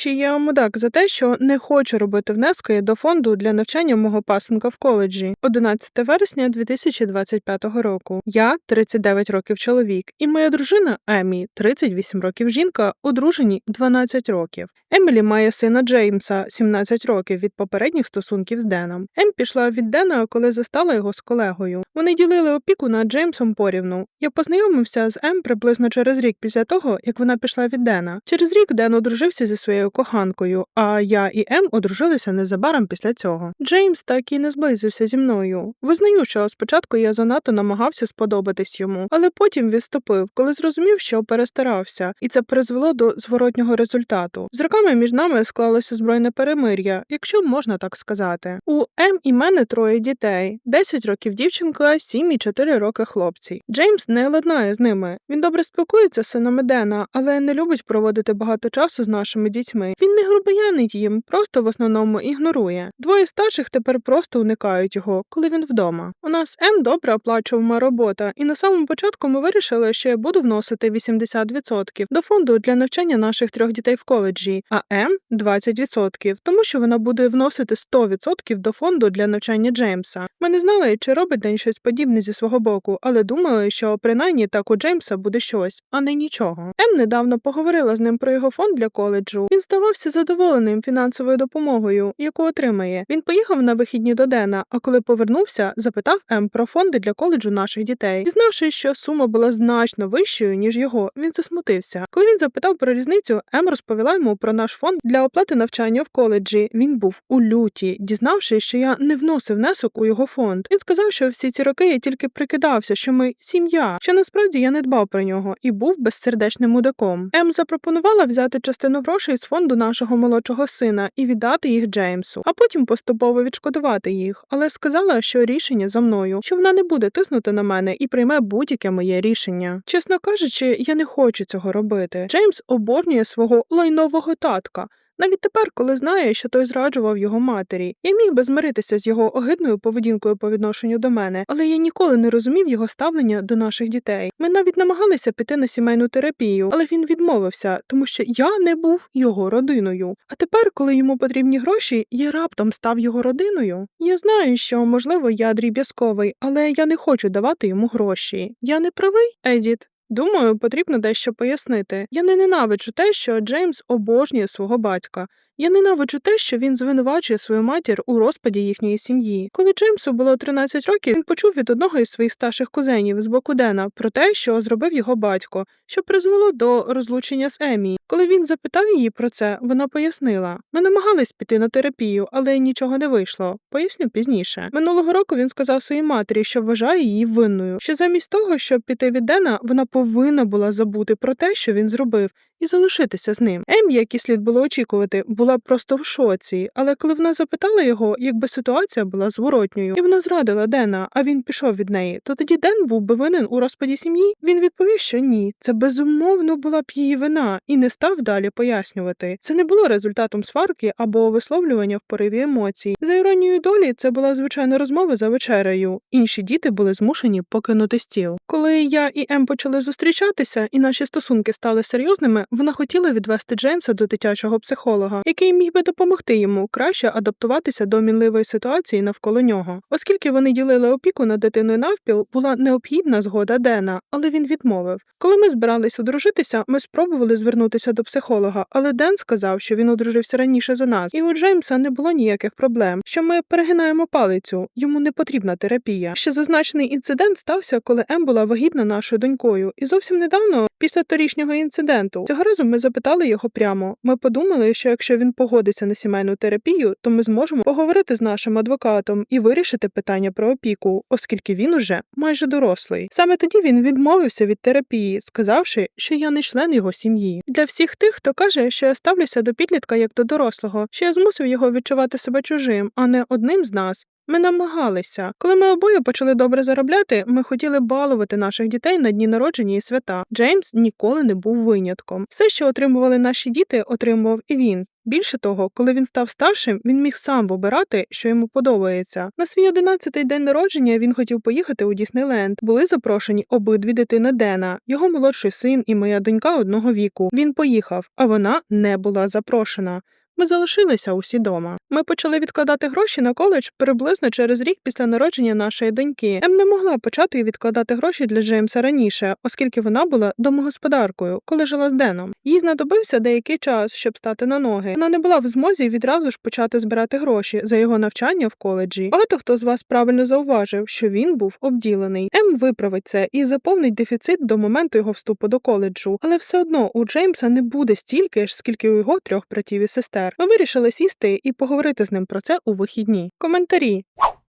Чи я мудак за те, що не хочу робити внески до фонду для навчання мого пасенка в коледжі? 11 вересня 2025 року. Я 39 років чоловік, і моя дружина Емі 38 років жінка, одружені 12 років. Емілі має сина Джеймса 17 років від попередніх стосунків з Деном. Ем пішла від Дена, коли застала його з колегою. Вони ділили опіку над Джеймсом порівну. Я познайомився з Ем приблизно через рік після того, як вона пішла від Дена. Через рік Ден одружився зі своєю коханкою, а я і Ем одружилися незабаром після цього. Джеймс так і не зблизився зі мною. Визнаю, що спочатку я занадто намагався сподобатись йому, але потім відступив, коли зрозумів, що перестарався, і це призвело до зворотнього результату. З роками між нами склалося збройне перемир'я, якщо можна так сказати. У Ем і мене троє дітей: 10 років дівчинка, 7 і 4 роки хлопці. Джеймс не ладнає з ними. Він добре спілкується з синами Дена, але не любить проводити багато часу з нашими дітьми. Він не грубоянить їм, просто в основному ігнорує. Двоє старших тепер просто уникають його, коли він вдома. У нас М добре оплачувана робота, і на самому початку ми вирішили, що я буду вносити 80% до фонду для навчання наших трьох дітей в коледжі, а М 20%, тому що вона буде вносити 100% до фонду для навчання Джеймса. Ми не знали, чи робить день щось подібне зі свого боку, але думали, що принаймні так у Джеймса буде щось, а не нічого. М недавно поговорила з ним про його фонд для коледжу. Він здавався задоволеним фінансовою допомогою, яку отримає. Він поїхав на вихідні до Дена, а коли повернувся, запитав М про фонди для коледжу наших дітей. Дізнавшись, що сума була значно вищою ніж його, він засмутився. Коли він запитав про різницю, М розповіла йому про наш фонд для оплати навчання в коледжі. Він був у люті, дізнавшись, що я не вносив внесок у його фонд. Він сказав, що всі ці роки я тільки прикидався, що ми сім'я, що насправді я не дбав про нього і був безсердечним мудаком. М запропонувала взяти частину грошей з фонду нашого молодшого сина і віддати їх Джеймсу, а потім поступово відшкодувати їх, але сказала, що рішення за мною, що вона не буде тиснути на мене і прийме будь-яке моє рішення. Чесно кажучи, я не хочу цього робити. Джеймс обожнює свого лайнового татка. Навіть тепер, коли знає, що той зраджував його матері, я міг би змиритися з його огидною поведінкою по відношенню до мене, але я ніколи не розумів його ставлення до наших дітей. Ми навіть намагалися піти на сімейну терапію, але він відмовився, тому що я не був його родиною. А тепер, коли йому потрібні гроші, я раптом став його родиною. Я знаю, що можливо я дріб'язковий, але я не хочу давати йому гроші. Я не правий, Едіт. Думаю, потрібно дещо пояснити. Я не ненавиджу те, що Джеймс обожнює свого батька. Я ненавиджу те, що він звинувачує свою матір у розпаді їхньої сім'ї. Коли Джеймсу було 13 років, він почув від одного із своїх старших кузенів з боку Дена про те, що зробив його батько, що призвело до розлучення з Емі. Коли він запитав її про це, вона пояснила: ми намагались піти на терапію, але нічого не вийшло. Поясню пізніше. Минулого року він сказав своїй матері, що вважає її винною, що замість того, щоб піти від Дена, вона повинна була забути про те, що він зробив, і залишитися з ним. Емі, як і слід було очікувати, була просто в шоці, але коли вона запитала його, якби ситуація була зворотньою, і вона зрадила Дена, а він пішов від неї, то тоді Ден був би винен у розпаді сім'ї. Він відповів, що ні, це безумовно була б її вина, і не став далі пояснювати. Це не було результатом сварки або висловлювання в пориві емоцій. За іронією долі, це була звичайна розмова за вечерею. Інші діти були змушені покинути стіл. Коли я і Ем почали зустрічатися, і наші стосунки стали серйозними, вона хотіла відвести Джеймса до дитячого психолога, який міг би допомогти йому краще адаптуватися до мінливої ситуації навколо нього. Оскільки вони ділили опіку над дитиною навпіл, була необхідна згода Дена, але він відмовив. Коли ми збирались одружитися, ми спробували звернутися до психолога, але Ден сказав, що він одружився раніше за нас, і у Джеймса не було ніяких проблем. Що ми перегинаємо палицю, йому не потрібна терапія. Ще зазначений інцидент стався, коли Ем була вагітна нашою донькою, і зовсім недавно, після торішнього інциденту, цього разу ми запитали його прямо. Ми подумали, що якщо він погодиться на сімейну терапію, то ми зможемо поговорити з нашим адвокатом і вирішити питання про опіку, оскільки він уже майже дорослий. Саме тоді він відмовився від терапії, сказавши, що я не член його сім'ї. Для всіх тих, хто каже, що я ставлюся до підлітка як до дорослого, що я змусив його відчувати себе чужим, а не одним з нас. Ми намагалися. Коли ми обоє почали добре заробляти, ми хотіли балувати наших дітей на дні народження і свята. Джеймс ніколи не був винятком. Все, що отримували наші діти, отримував і він. Більше того, коли він став старшим, він міг сам вибирати, що йому подобається. На свій 11-й день народження він хотів поїхати у Діснейленд. Були запрошені обидві дитини Дена, його молодший син і моя донька одного віку. Він поїхав, а вона не була запрошена. Ми залишилися усі дома. Ми почали відкладати гроші на коледж приблизно через рік після народження нашої доньки. Ем не могла почати відкладати гроші для Джеймса раніше, оскільки вона була домогосподаркою, коли жила з Деном. Їй знадобився деякий час, щоб стати на ноги. Вона не була в змозі відразу ж почати збирати гроші за його навчання в коледжі. Багато хто з вас правильно зауважив, що він був обділений. Ем виправить це і заповнить дефіцит до моменту його вступу до коледжу, але все одно у Джеймса не буде стільки ж, скільки у його трьох братів і сестер. Ми вирішили сісти і поговорити з ним про це у вихідні. Коментарі.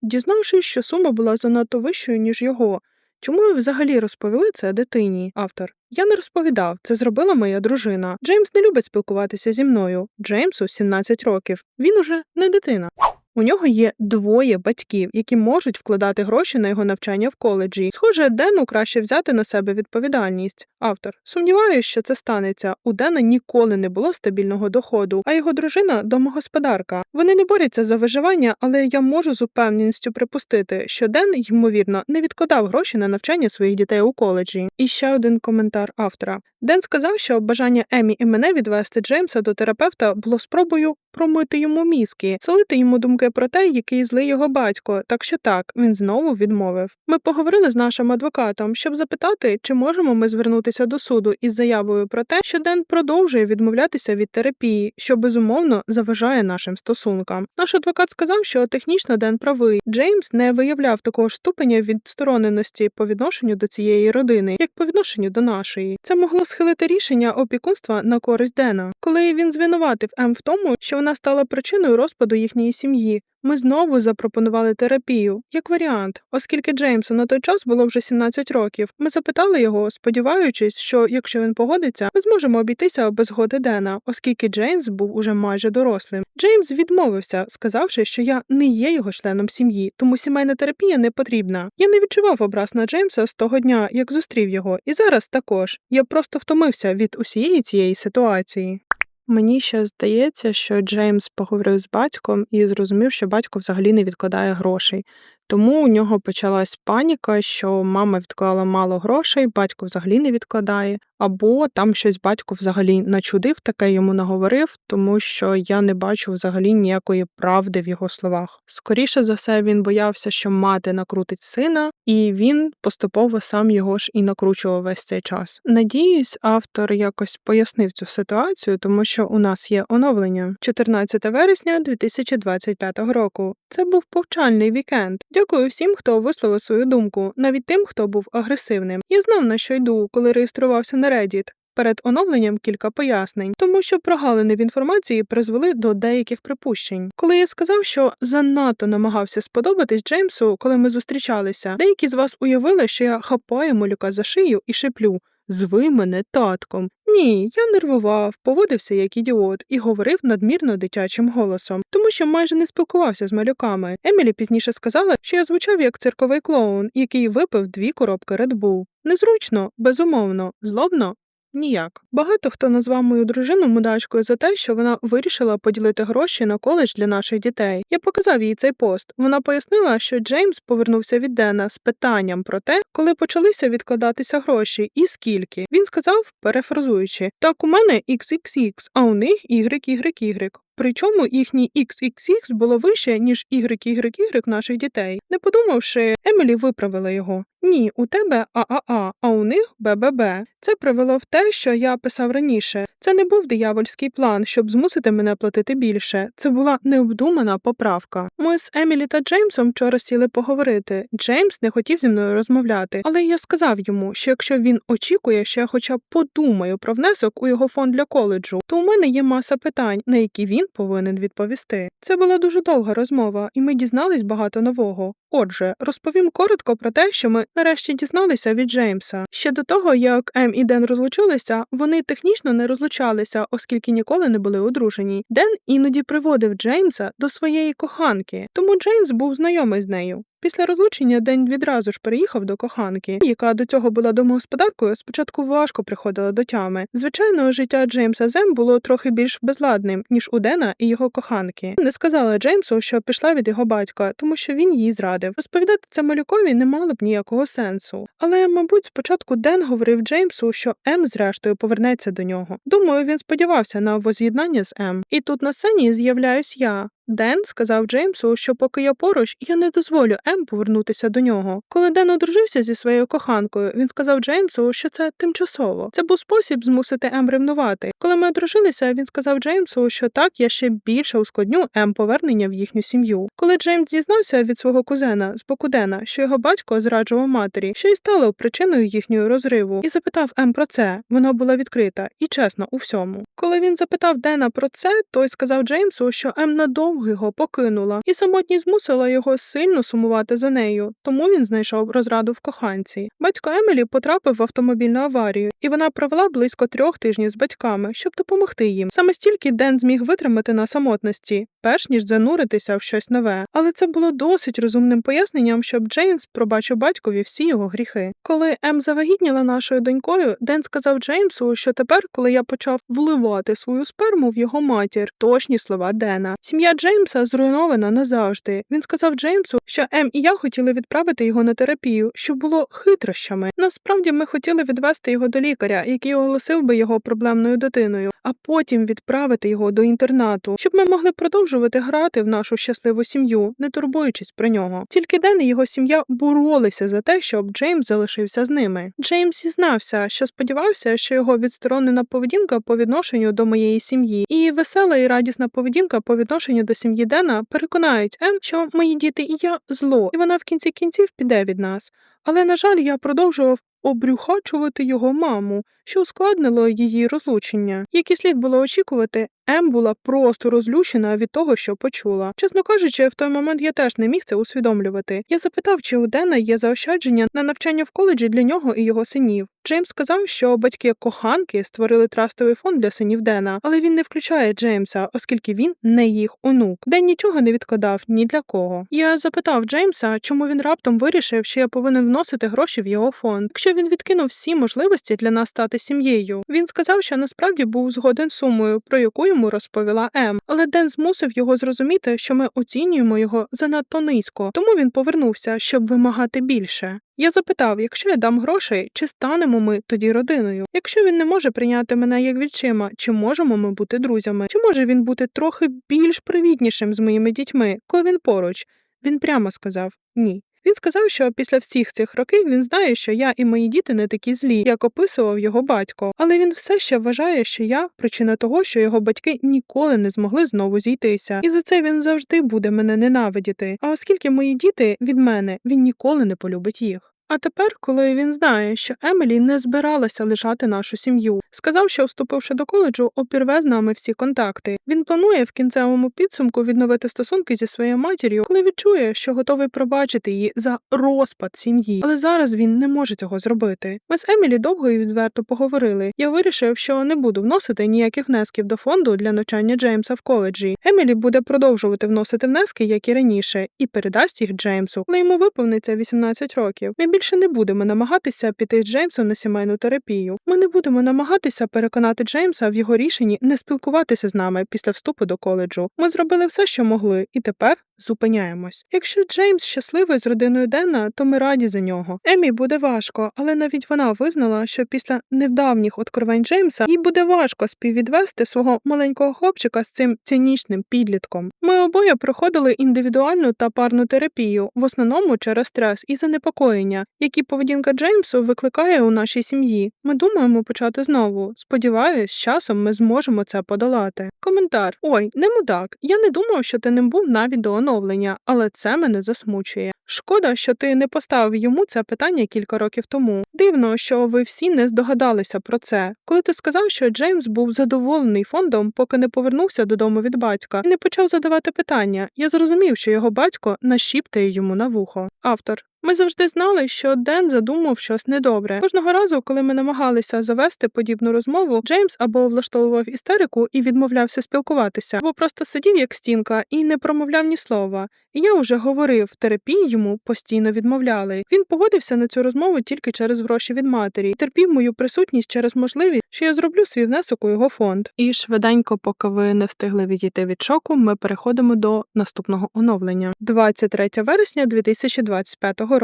Дізнавшись, що сума була занадто вищою, ніж його. Чому ви взагалі розповіли це дитині? Автор. Я не розповідав, це зробила моя дружина. Джеймс не любить спілкуватися зі мною. Джеймсу 17 років. Він уже не дитина. У нього є двоє батьків, які можуть вкладати гроші на його навчання в коледжі. Схоже, Дену краще взяти на себе відповідальність. Автор сумніваюся, що це станеться. У Дена ніколи не було стабільного доходу, а його дружина домогосподарка. Вони не борються за виживання, але я можу з упевненістю припустити, що Ден, ймовірно, не відкладав гроші на навчання своїх дітей у коледжі. І ще один коментар автора. Ден сказав, що бажання Емі і мене відвести Джеймса до терапевта було спробою промити йому мізки, солити йому думки про те, який злий його батько. Так що так, він знову відмовив. Ми поговорили з нашим адвокатом, щоб запитати, чи можемо ми звернутися до суду із заявою про те, що Ден продовжує відмовлятися від терапії, що безумовно заважає нашим стосункам. Наш адвокат сказав, що технічно Ден правий. Джеймс не виявляв такого ж ступеня відстороненості по відношенню до цієї родини, як по відношенню до нашої. Це могло схилити рішення опікунства на користь Дена, коли він звинуватив М в тому, що вона стала причиною розпаду їхньої сім'ї. Ми знову запропонували терапію як варіант, оскільки Джеймсу на той час було вже 17 років. Ми запитали його, сподіваючись, що якщо він погодиться, ми зможемо обійтися без згоди Дена, оскільки Джеймс був уже майже дорослим. Джеймс відмовився, сказавши, що я не є його членом сім'ї, тому сімейна терапія не потрібна. Я не відчував образ на Джеймса з того дня, як зустрів його, і зараз також. Я просто втомився від усієї цієї ситуації. Мені ще здається, що Джеймс поговорив з батьком і зрозумів, що батько взагалі не відкладає грошей. Тому у нього почалась паніка, що мама відклала мало грошей, батько взагалі не відкладає, або там щось батько взагалі начудив, таке йому наговорив, тому що я не бачу взагалі ніякої правди в його словах. Скоріше за все, він боявся, що мати накрутить сина, і він поступово сам його ж і накручував весь цей час. Надіюсь, автор якось пояснив цю ситуацію, тому що у нас є оновлення 14 вересня 2025 року. Це був повчальний вікенд. Дякую всім, хто висловив свою думку, навіть тим, хто був агресивним. Я знав на що йду, коли реєструвався на Reddit. Перед оновленням кілька пояснень, тому що прогалини в інформації призвели до деяких припущень. Коли я сказав, що занадто намагався сподобатись Джеймсу, коли ми зустрічалися, деякі з вас уявили, що я хапаю малюка за шию і шиплю. Зви мене татком. Ні, я нервував, поводився як ідіот і говорив надмірно дитячим голосом, тому що майже не спілкувався з малюками. Емілі пізніше сказала, що я звучав як цирковий клоун, який випив дві коробки Red Bull. Незручно, безумовно, злобно. Ніяк. Багато хто назвав мою дружину мудачкою за те, що вона вирішила поділити гроші на коледж для наших дітей. Я показав їй цей пост. Вона пояснила, що Джеймс повернувся від Дена з питанням про те, коли почалися відкладатися гроші і скільки. Він сказав, перефразуючи: так, у мене XXX, а у них YYY. Причому їхній XXX було вище, ніж YYY наших дітей. Не подумавши, Емілі виправила його. Ні, у тебе ААА, а у них БББ. Це привело в те, що я писав раніше. Це не був диявольський план, щоб змусити мене платити більше. Це була необдумана поправка. Ми з Емілі та Джеймсом вчора сіли поговорити. Джеймс не хотів зі мною розмовляти, але я сказав йому, що якщо він очікує, що я хоча б подумаю про внесок у його фонд для коледжу, то у мене є маса питань, на які він повинен відповісти. Це була дуже довга розмова, і ми дізнались багато нового. Отже, розповім коротко про те, що ми нарешті дізналися від Джеймса. Ще до того, як Ем і Ден розлучилися, вони технічно не розлучалися, оскільки ніколи не були одружені. Ден іноді приводив Джеймса до своєї коханки, тому Джеймс був знайомий з нею. Після розлучення Ден відразу ж переїхав до коханки, яка до цього була домогосподаркою. Спочатку важко приходила до тями. Звичайно, життя Джеймса Зем було трохи більш безладним ніж у Дена і його коханки. Не сказала Джеймсу, що пішла від його батька, тому що він її зрадив. Розповідати це малюкові не мало б ніякого сенсу. Але, мабуть, спочатку Ден говорив Джеймсу, що Ем зрештою повернеться до нього. Думаю, він сподівався на воз'єднання з Ем. І тут на сцені з'являюсь я. Ден сказав Джеймсу, що поки я поруч, я не дозволю Ем повернутися до нього. Коли Ден одружився зі своєю коханкою, він сказав Джеймсу, що це тимчасово. Це був спосіб змусити Ем ревнувати. Коли ми одружилися, він сказав Джеймсу, що так я ще більше ускладню Ем повернення в їхню сім'ю. Коли Джеймс дізнався від свого кузена з боку Дена, що його батько зраджував матері, що й стало причиною їхнього розриву, і запитав Ем про це. Вона була відкрита і чесна у всьому. Коли він запитав Дена про це, той сказав Джеймсу, що Ем надовго його покинула, і самотність змусила його сильно сумувати за нею, тому він знайшов розраду в коханці. Батько Емілі потрапив в автомобільну аварію, і вона провела близько трьох тижнів з батьками, щоб допомогти їм. Саме стільки Ден зміг витримати на самотності, перш ніж зануритися в щось нове. Але це було досить розумним поясненням, щоб Джеймс пробачив батькові всі його гріхи. Коли Ем завагітніла нашою донькою, Ден сказав Джеймсу, що тепер, коли я почав вливати свою сперму в його матір, точні слова Дена. Сім'я Джеймса зруйнована назавжди. Він сказав Джеймсу, що Ем і я хотіли відправити його на терапію, що було хитрощами. Насправді ми хотіли відвести його до лікаря, який оголосив би його проблемною дитиною, а потім відправити його до інтернату, щоб ми могли продовжувати грати в нашу щасливу сім'ю, не турбуючись про нього. Тільки Ден і його сім'я боролися за те, щоб Джеймс залишився з ними. Джеймс зізнався, що сподівався, що його відсторонена поведінка по відношенню до моєї сім'ї, і весела і радісна поведінка по відношенню до сім'ї Дена переконають Ем, що мої діти і я зло, і вона в кінці кінців піде від нас. Але, на жаль, я продовжував обрюхачувати його маму, що ускладнило її розлучення. Як і слід було очікувати, Ем була просто розлючена від того, що почула. Чесно кажучи, в той момент я теж не міг це усвідомлювати. Я запитав, чи у Дена є заощадження на навчання в коледжі для нього і його синів. Джеймс сказав, що батьки коханки створили трастовий фонд для синів Дена, але він не включає Джеймса, оскільки він не їх онук. Ден нічого не відкладав ні для кого. Я запитав Джеймса, чому він раптом вирішив, що я повинен вносити гроші в його фонд, якщо він відкинув всі можливості для нас стати сім'єю. Він сказав, що насправді був згоден сумою, про яку йому розповіла Ем, але Ден змусив його зрозуміти, що ми оцінюємо його занадто низько, тому він повернувся, щоб вимагати більше. Я запитав, якщо я дам грошей, чи станемо ми тоді родиною? Якщо він не може прийняти мене як відчима, чи можемо ми бути друзями? Чи може він бути трохи більш привітнішим з моїми дітьми, коли він поруч? Він прямо сказав ні. Він сказав, що після всіх цих років він знає, що я і мої діти не такі злі, як описував його батько, але він все ще вважає, що я причина того, що його батьки ніколи не змогли знову зійтися, і за це він завжди буде мене ненавидіти. А оскільки мої діти від мене, він ніколи не полюбить їх. А тепер, коли він знає, що Емілі не збиралася лишати нашу сім'ю, сказав, що вступивши до коледжу, опірве з нами всі контакти. Він планує в кінцевому підсумку відновити стосунки зі своєю матір'ю, коли відчує, що готовий пробачити її за розпад сім'ї. Але зараз він не може цього зробити. Ми з Емілі довго і відверто поговорили. Я вирішив, що не буду вносити ніяких внесків до фонду для навчання Джеймса в коледжі. Емілі буде продовжувати вносити внески, як і раніше, і передасть їх Джеймсу, коли йому виповниться 18 років. Більше не будемо намагатися піти з Джеймсом на сімейну терапію. Ми не будемо намагатися переконати Джеймса в його рішенні не спілкуватися з нами після вступу до коледжу. Ми зробили все, що могли, і тепер зупиняємось. Якщо Джеймс щасливий з родиною Дена, то ми раді за нього. Емі буде важко, але навіть вона визнала, що після невдавніх откровень Джеймса їй буде важко співвідвести свого маленького хлопчика з цим цинічним підлітком. Ми обоє проходили індивідуальну та парну терапію, в основному через стрес і занепокоєння, які поведінка Джеймсу викликає у нашій сім'ї. Ми думаємо почати знову. Сподіваюсь, з часом ми зможемо це подолати. Коментар: Ой, не мудак. Я не думав, що ти ним був навіть до оновлення, але це мене засмучує. Шкода, що ти не поставив йому це питання кілька років тому. Дивно, що ви всі не здогадалися про це, коли ти сказав, що Джеймс був задоволений фондом, поки не повернувся додому від батька, і не почав задавати питання. Я зрозумів, що його батько нашіптає йому на вухо. Автор Ми завжди знали, що Ден задумав щось недобре. Кожного разу, коли ми намагалися завести подібну розмову, Джеймс або влаштовував істерику і відмовлявся спілкуватися, або просто сидів як стінка і не промовляв ні слова. І я вже говорив, терапії йому постійно відмовляли. Він погодився на цю розмову тільки через гроші від матері, і терпів мою присутність через можливість, що я зроблю свій внесок у його фонд. І швиденько, поки ви не встигли відійти від шоку, ми переходимо до наступного оновлення. 23 вересня 2025 року.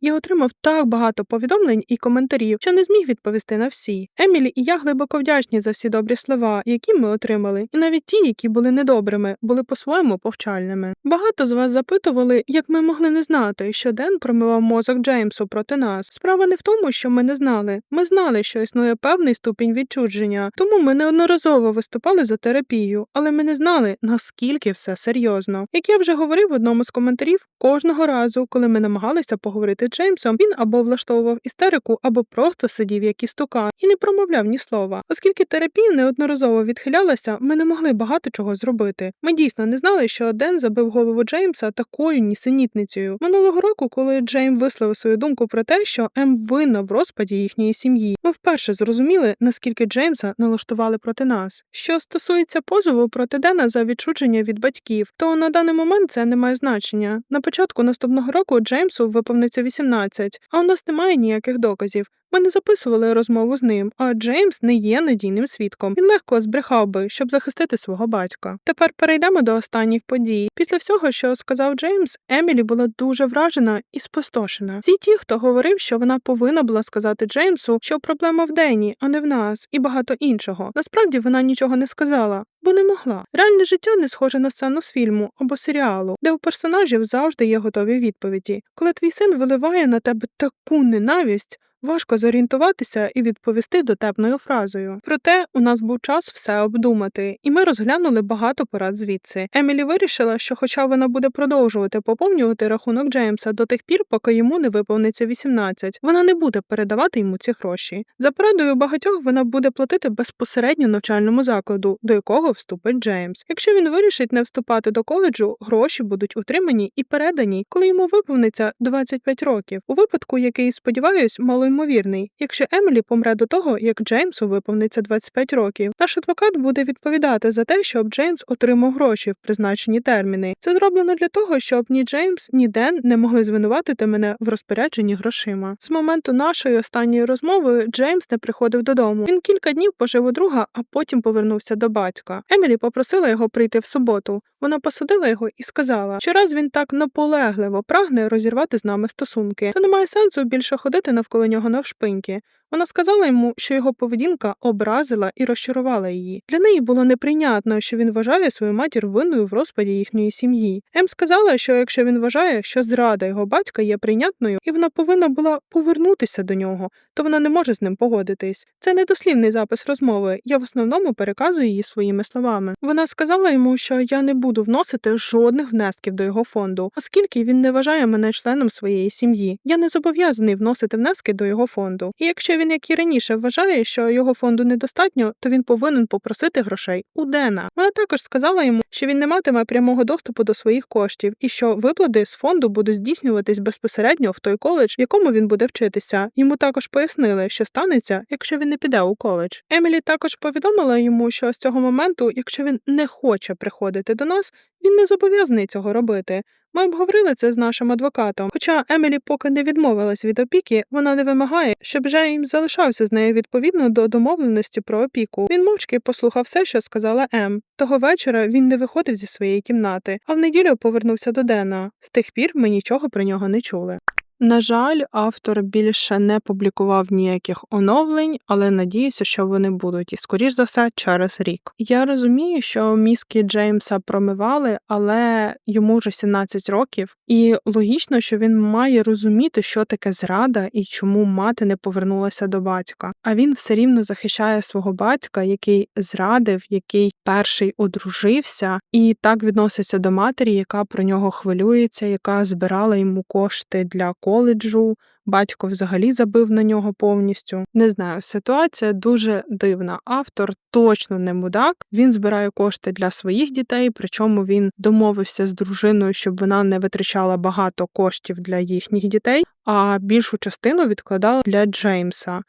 Я отримав так багато повідомлень і коментарів, що не зміг відповісти на всі. Емілі і я глибоко вдячні за всі добрі слова, які ми отримали, і навіть ті, які були недобрими, були по-своєму повчальними. Багато з вас запитували, як ми могли не знати, що Ден промивав мозок Джеймсу проти нас. Справа не в тому, що ми не знали. Ми знали, що існує певний ступінь відчудження, тому ми неодноразово виступали за терапію, але ми не знали, наскільки все серйозно. Як я вже говорив в одному з коментарів, кожного разу, коли ми намагалися поговорити з Джеймсом, він або влаштовував істерику, або просто сидів як істукан і не промовляв ні слова. Оскільки терапія неодноразово відхилялася, ми не могли багато чого зробити. Ми дійсно не знали, що Ден забив голову Джеймса такою нісенітницею. Минулого року, коли Джейм висловив свою думку про те, що Ем винна в розпаді їхньої сім'ї, ми вперше зрозуміли, наскільки Джеймса налаштували проти нас. Що стосується позову проти Дена за відчудження від батьків, то на даний момент це не має значення. На початку наступного року Джеймсу виповниться 18, а у нас немає ніяких доказів. Ми не записували розмову з ним, а Джеймс не є надійним свідком. Він легко збрехав би, щоб захистити свого батька. Тепер перейдемо до останніх подій. Після всього, що сказав Джеймс, Емілі була дуже вражена і спустошена. Всі ті, хто говорив, що вона повинна була сказати Джеймсу, що проблема в Дені, а не в нас, і багато іншого. Насправді вона нічого не сказала. Бо не могла. Реальне життя не схоже на сцену з фільму або серіалу, де у персонажів завжди є готові відповіді. Коли твій син виливає на тебе таку ненависть, Важко зорієнтуватися і відповісти дотепною фразою. Проте у нас був час все обдумати, і ми розглянули багато порад звідси. Емілі вирішила, що, хоча вона буде продовжувати поповнювати рахунок Джеймса до тих пір, поки йому не виповниться 18, вона не буде передавати йому ці гроші. За порадою багатьох вона буде платити безпосередньо навчальному закладу, до якого вступить Джеймс. Якщо він вирішить не вступати до коледжу, гроші будуть утримані і передані, коли йому виповниться 25 років. У випадку, який сподіваюсь, мало ймовірний. Якщо Емілі помре до того, як Джеймсу виповниться 25 років, наш адвокат буде відповідати за те, щоб Джеймс отримав гроші в призначені терміни. Це зроблено для того, щоб ні Джеймс, ні Ден не могли звинуватити мене в розпорядженні грошима. З моменту нашої останньої розмови Джеймс не приходив додому. Він кілька днів пожив у друга, а потім повернувся до батька. Емілі попросила його прийти в суботу. Вона посадила його і сказала, що раз він так наполегливо прагне розірвати з нами стосунки, то немає сенсу більше ходити навколо нього навшпиньки. Вона сказала йому, що його поведінка образила і розчарувала її. Для неї було неприйнятно, що він вважає свою матір винною в розпаді їхньої сім'ї. Ем сказала, що якщо він вважає, що зрада його батька є прийнятною, і вона повинна була повернутися до нього, то вона не може з ним погодитись. Це не дослівний запис розмови. Я в основному переказую її своїми словами. Вона сказала йому, що я не буду вносити жодних внесків до його фонду, оскільки він не вважає мене членом своєї сім'ї. Я не зобов'язаний вносити внески до його фонду. І якщо він, як і раніше, вважає, що його фонду недостатньо, то він повинен попросити грошей у Дена. Вона також сказала йому, що він не матиме прямого доступу до своїх коштів і що виплати з фонду будуть здійснюватись безпосередньо в той коледж, в якому він буде вчитися. Йому також пояснили, що станеться, якщо він не піде у коледж. Емілі також повідомила йому, що з цього моменту, якщо він не хоче приходити до нас, він не зобов'язаний цього робити. Ми обговорили це з нашим адвокатом. Хоча Емілі поки не відмовилась від опіки, вона не вимагає, щоб Джеймс залишався з нею відповідно до домовленості про опіку. Він мовчки послухав все, що сказала Ем. Того вечора він не виходив зі своєї кімнати, а в неділю повернувся до Дена. З тих пір ми нічого про нього не чули. На жаль, автор більше не публікував ніяких оновлень, але надіюся, що вони будуть, і скоріш за все, через рік. Я розумію, що мізки Джеймса промивали, але йому вже 17 років, і логічно, що він має розуміти, що таке зрада і чому мати не повернулася до батька. А він все рівно захищає свого батька, який зрадив, який перший одружився, і так відноситься до матері, яка про нього хвилюється, яка збирала йому кошти для коледжу, батько взагалі забив на нього повністю. Не знаю, ситуація дуже дивна. Автор точно не мудак. Він збирає кошти для своїх дітей, причому він домовився з дружиною, щоб вона не витрачала багато коштів для їхніх дітей, а більшу частину відкладала для Джеймса.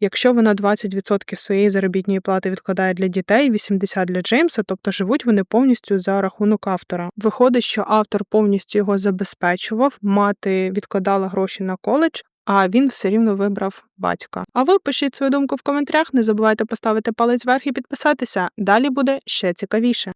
Якщо вона 20% своєї заробітної плати відкладає для дітей, 80% для Джеймса, тобто живуть вони повністю за рахунок автора. Виходить, що автор повністю його забезпечував, мати відкладала гроші на коледж. А він все рівно вибрав батька. А ви пишіть свою думку в коментарях. Не забувайте поставити палець вверх і підписатися. Далі буде ще цікавіше.